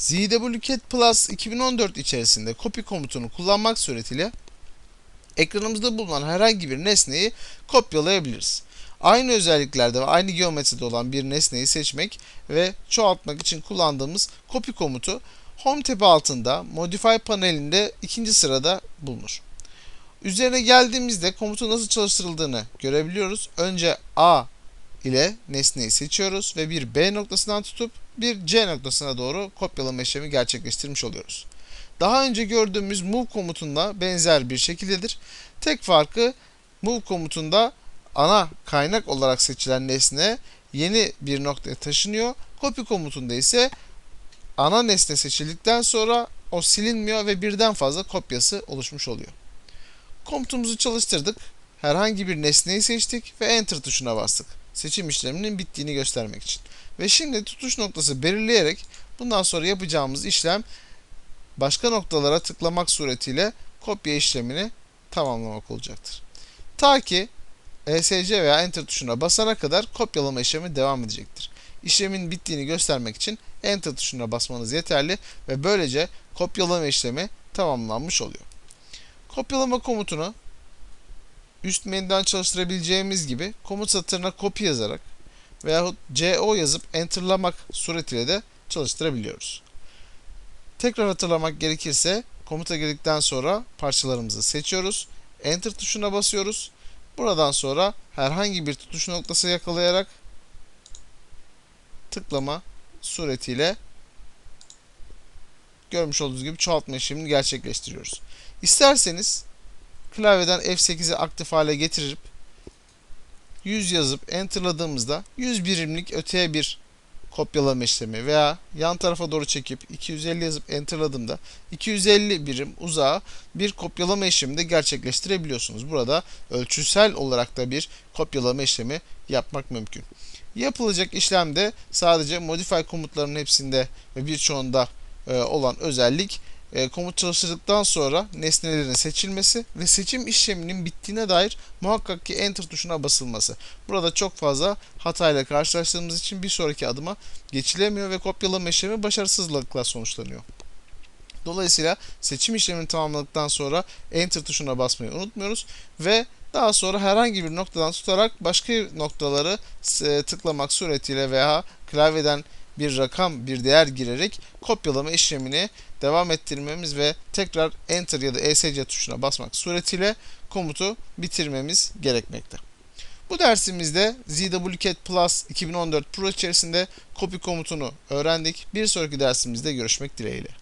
ZWCat Plus 2014 içerisinde copy komutunu kullanmak suretiyle ekranımızda bulunan herhangi bir nesneyi kopyalayabiliriz. Aynı özelliklerde ve aynı geometride olan bir nesneyi seçmek ve çoğaltmak için kullandığımız copy komutu Home tab altında Modify panelinde ikinci sırada bulunur. Üzerine geldiğimizde komutun nasıl çalıştırıldığını görebiliyoruz. Önce A ile nesneyi seçiyoruz ve bir B noktasından tutup bir C noktasına doğru kopyalama işlemi gerçekleştirmiş oluyoruz. Daha önce gördüğümüz move komutunda benzer bir şekildedir. Tek farkı move komutunda ana kaynak olarak seçilen nesne yeni bir noktaya taşınıyor. Copy komutunda ise ana nesne seçildikten sonra o silinmiyor ve birden fazla kopyası oluşmuş oluyor. Komutumuzu çalıştırdık. Herhangi bir nesneyi seçtik ve enter tuşuna bastık. Seçim işleminin bittiğini göstermek için. Ve şimdi tutuş noktası belirleyerek bundan sonra yapacağımız işlem başka noktalara tıklamak suretiyle kopya işlemini tamamlamak olacaktır. Ta ki ESC veya Enter tuşuna basana kadar kopyalama işlemi devam edecektir. İşlemin bittiğini göstermek için Enter tuşuna basmanız yeterli ve böylece kopyalama işlemi tamamlanmış oluyor. Kopyalama komutunu üst menüden çalıştırabileceğimiz gibi komut satırına copy yazarak veyahut CO yazıp enterlamak suretiyle de çalıştırabiliyoruz. Tekrar hatırlamak gerekirse komuta girdikten sonra parçalarımızı seçiyoruz. Enter tuşuna basıyoruz. Buradan sonra herhangi bir tutuş noktası yakalayarak tıklama suretiyle görmüş olduğunuz gibi çoğaltma işlemini gerçekleştiriyoruz. İsterseniz klavyeden F8'i aktif hale getirip 100 yazıp enterladığımızda 100 birimlik öteye bir kopyalama işlemi veya yan tarafa doğru çekip 250 yazıp enterladığımda 250 birim uzağa bir kopyalama işlemi de gerçekleştirebiliyorsunuz. Burada ölçüsel olarak da bir kopyalama işlemi yapmak mümkün. Yapılacak işlemde sadece modify komutlarının hepsinde ve birçoğunda e, olan özellik e, komut çalıştırdıktan sonra nesnelerin seçilmesi ve seçim işleminin bittiğine dair muhakkak ki enter tuşuna basılması. Burada çok fazla hatayla karşılaştığımız için bir sonraki adıma geçilemiyor ve kopyalama işlemi başarısızlıkla sonuçlanıyor. Dolayısıyla seçim işlemini tamamladıktan sonra enter tuşuna basmayı unutmuyoruz ve daha sonra herhangi bir noktadan tutarak başka noktaları e, tıklamak suretiyle veya klavyeden bir rakam, bir değer girerek kopyalama işlemini devam ettirmemiz ve tekrar Enter ya da ESC tuşuna basmak suretiyle komutu bitirmemiz gerekmekte. Bu dersimizde ZWCat Plus 2014 Pro içerisinde copy komutunu öğrendik. Bir sonraki dersimizde görüşmek dileğiyle.